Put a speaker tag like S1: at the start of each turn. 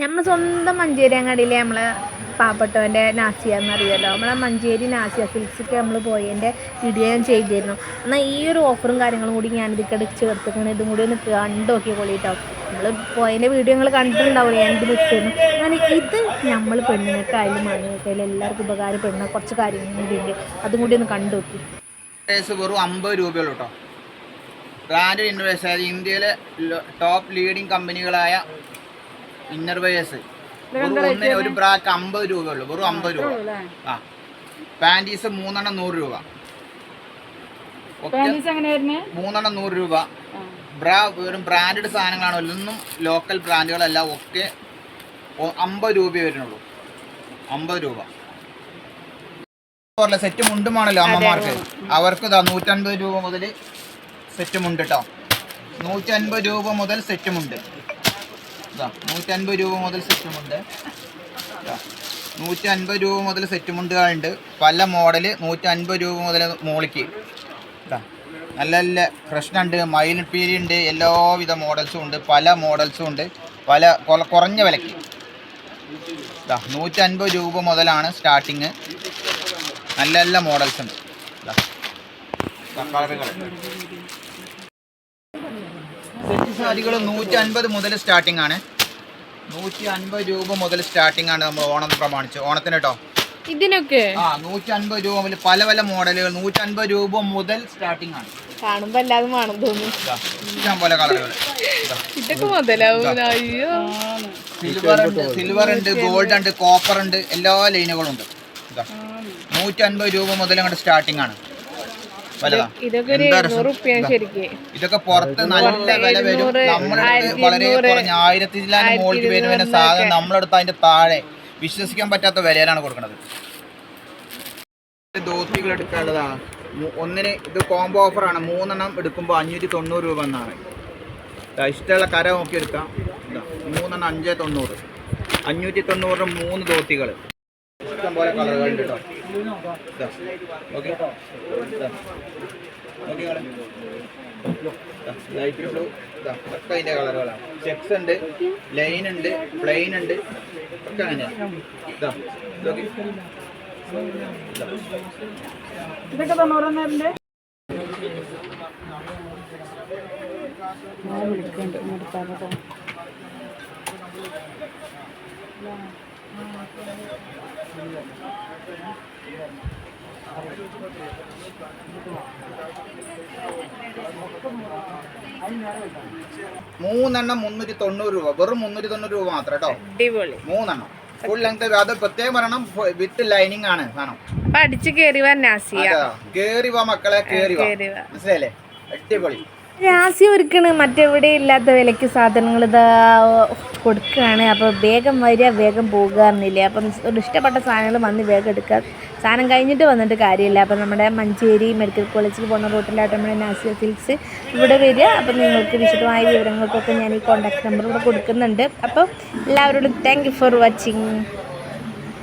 S1: നമ്മൾ സ്വന്തം മഞ്ചേരി അങ്ങാടിയിലെ നമ്മൾ പാവപ്പെട്ടവന്റെ നാസിയ എന്നറിയാമല്ലോ നമ്മളെ മഞ്ചേരി നാസിയ ഫിൽസൊക്കെ നമ്മൾ പോയതിന്റെ വീഡിയോ ഞാൻ ചെയ്തിരുന്നു. എന്നാൽ ഈ ഒരു ഓഫറും കാര്യങ്ങളും കൂടി ഞാൻ ഇതിക്കടെ ചേർത്തിക്കണം ഇതും കൂടി ഒന്ന് കണ്ടോക്കി കൊള്ളിട്ടോ നമ്മൾ പോയതിന്റെ വീഡിയോ നിങ്ങൾ കണ്ടിട്ടുണ്ടാവില്ല? ഞാൻ ഇത് വിട്ടിരുന്നു അങ്ങനെ ഇത് നമ്മൾ പെണ്ണുങ്ങൾക്കായാലും ആണുങ്ങൾക്കായാലും എല്ലാവർക്കും ഉപകാരപ്പെടുന്ന കുറച്ച് കാര്യങ്ങൾ കൂടി ഉണ്ട്. അതും കൂടി ഒന്ന് കണ്ടു നോക്കി
S2: പ്രൈസ് വെറും അമ്പത് രൂപയുള്ളൂ കേട്ടോ ബ്രാൻഡ് അതായത് ഇന്ത്യയിലെ ടോപ്പ് ലീഡിങ് കമ്പനികളായ ഇന്നർ വെയേഴ്സ് ഒന്നിന് ഒരു ബ്രാക്ക് അമ്പത് രൂപയുള്ളൂ വെറും അമ്പത് രൂപ. ആ. പാന്റീസ് മൂന്നെണ്ണം നൂറ് രൂപ. മൂന്നെണ്ണം നൂറ് രൂപ. ബ്രാ വെറും ബ്രാൻഡഡ് സാധനങ്ങളാണ് ഒന്നും ലോക്കൽ ബ്രാൻഡുകളല്ല ഒക്കെ അമ്പത് രൂപയെ വരുന്നുള്ളൂ. അമ്പത് രൂപ. സെറ്റ് മുണ്ടുമാണല്ലോ അമ്മമാർക്ക്. അവർക്ക് ഇതാ നൂറ്റൻപത് രൂപ മുതൽ സെറ്റ് മുണ്ട് കേട്ടോ നൂറ്റൻപത് രൂപ മുതൽ സെറ്റ് മുണ്ട്. ഇതാ നൂറ്റൻപത് രൂപ മുതൽ സെറ്റുമുണ്ട് നൂറ്റി അൻപത് രൂപ മുതൽ സെറ്റുമുണ്ടുകളുണ്ട് പല മോഡൽ നൂറ്റി അൻപത് രൂപ മുതൽ മോളിക്ക്. ഇതാ നല്ല നല്ല പ്രശ്നമുണ്ട് മയിൽ പീരി ഉണ്ട്. എല്ലാവിധ മോഡൽസും ഉണ്ട്. പല മോഡൽസും ഉണ്ട്. പല കുറഞ്ഞ വിലയ്ക്ക്. നൂറ്റി അൻപത് രൂപ മുതലാണ് സ്റ്റാർട്ടിങ് നല്ല നല്ല മോഡൽസ് ഉണ്ട്. കളറുകൾ സാരികൾ നൂറ്റി അൻപത് മുതൽ സ്റ്റാർട്ടിംഗ് ആണ്. നൂറ്റി അൻപത് രൂപ മുതൽ സ്റ്റാർട്ടിംഗ് ആണ് നമ്മൾ ഓണം പ്രമാണിച്ച്. ഓണത്തിന് കേട്ടോ
S1: ഇതിനൊക്കെ?
S2: ആ നൂറ്റി അൻപത് രൂപ മുതൽ പല പല മോഡലുകൾ നൂറ്റി അൻപത് രൂപ മുതൽ സ്റ്റാർട്ടിംഗ് ആണ്.
S1: കാണുമ്പോൾ എല്ലാതും വേണം തോന്നുന്നു.
S2: ഇതാ, ഇഷ്ടം പോലെ കളറുകൾ
S1: ഇതൊക്കെ മുതലാവും അയ്യോ.
S2: സിൽവർ ഉണ്ട് സിൽവർ ഉണ്ട് ഗോൾഡ് ഉണ്ട് കോപ്പർ ഉണ്ട് എല്ലാ ലൈനുകളും ഉണ്ട്. നൂറ്റി അൻപത് രൂപ മുതൽ അങ്ങോട്ട് സ്റ്റാർട്ടിംഗ് ആണ്.
S1: ഇതൊക്കെ ഒരു
S2: എന്താ
S1: എഴുന്നൂറ് റുപ്യാണ്
S2: ഇതാ. ഇതൊക്കെ പുറത്ത് നല്ല വില വരും. വളരെ കുറഞ്ഞ ആയിരത്തിലാണ് മുകളിൽ വരുന്ന സാധനം നമ്മളെടുത്ത് അതിന്റെ താഴെ. വിശ്വസിക്കാൻ പറ്റാത്ത വിലയിലാണ് കൊടുക്കുന്നത് ധോത്തികൾ എടുക്കാനുള്ളതാണ് ഒന്നിന് ഇത് കോംബോ ഓഫറാണ് മൂന്നെണ്ണം എടുക്കുമ്പോൾ അഞ്ഞൂറ്റി തൊണ്ണൂറ് രൂപ എന്നാണ്. ഇഷ്ടമുള്ള കര നോക്കി എടുക്കാം. മൂന്നെണ്ണം അഞ്ച് തൊണ്ണൂറ്. അഞ്ഞൂറ്റി തൊണ്ണൂറ് മൂന്ന് ധോത്തികൾ ഇഷ്ടം പോലെ കളറുകൾ ഉണ്ട് കേട്ടോ ഓക്കെ. ഓക്കെ ലൈറ്റ് കളറുകളാണ് ചെക്സ് ഉണ്ട് ലൈൻ ഉണ്ട് പ്ലെയിൻ ഉണ്ട് ഒക്കെ അങ്ങനെയാണ് ഇതൊക്കെ ഇതൊക്കെ
S3: ഇതൊക്കെ തൊണ്ണൂറൊന്നരന്റെ
S2: മൂന്നെണ്ണം മുന്നൂറ്റി തൊണ്ണൂറ് രൂപ. വെറും മുന്നൂറ്റി തൊണ്ണൂറ് രൂപ മാത്രം കേട്ടോ.
S1: അടിപൊളി.
S2: മൂന്നെണ്ണം. ഫുൾ ലെങ്ത് അത് പ്രത്യേകം പറയണം വിത്ത് ലൈനിങ് ആണ് സാധനം
S1: അടിച്ച് കേറി വാ
S2: കേറി വാ മക്കളെ കേറി വാ.
S1: കേറി വാ.
S2: മനസ്സിലായില്ലേ? അടിപൊളി.
S1: രാസി ഒരുക്കണ്. മറ്റെവിടെ ഇല്ലാത്ത വിലയ്ക്ക് സാധനങ്ങൾ ഇതാ കൊടുക്കുകയാണ് അപ്പോൾ വേഗം വരിക വേഗം പോകുക എന്നില്ലേ? അപ്പം ഒരു ഇഷ്ടപ്പെട്ട സാധനങ്ങൾ വന്ന് വേഗം എടുക്കുക. സാധനം കഴിഞ്ഞിട്ട് വന്നിട്ട് കാര്യമില്ല. അപ്പം നമ്മുടെ മഞ്ചേരി മെഡിക്കൽ കോളേജിൽ പോകുന്ന റൂട്ടിലായിട്ട് നമ്മുടെ നാസിയ സിൽക്സ് ഇവിടെ വരിക. അപ്പം നിങ്ങൾക്ക് വിശദമായ വിവരങ്ങൾക്കൊക്കെ ഞാൻ ഈ കോൺടാക്ട് നമ്പർ ഇവിടെ കൊടുക്കുന്നുണ്ട്. അപ്പോൾ എല്ലാവരോടും താങ്ക് ഫോർ വാച്ചിങ്